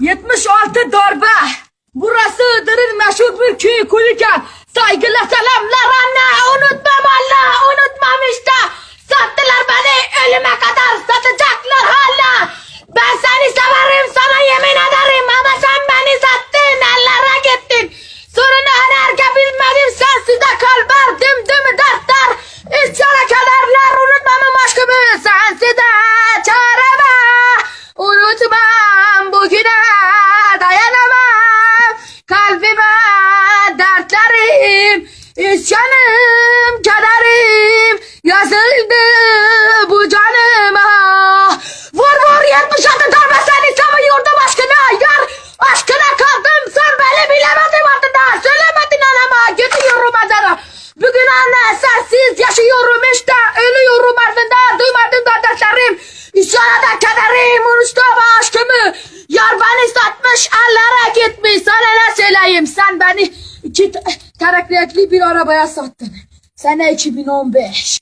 76 darbe. Burası Iğdır'ın meşhur bir köyü Kulikan. İsyanım, kederim yazıldı bu canıma. Vur vur 76 darbe seni seviyorum aşkına yar. Aşkına kaldım sen beni bilemedin adına. Söylemedin anama gidiyorum adına. Bugün anne sensiz yaşıyorum işte ölüyorum ardında duymadın da dertlerim. İsyana da kederim unuttum aşkımı. Yar beni satmış ellere gitmiş sana ne söyleyeyim sen beni iki terekli bir arabaya sattın. Sene 2015.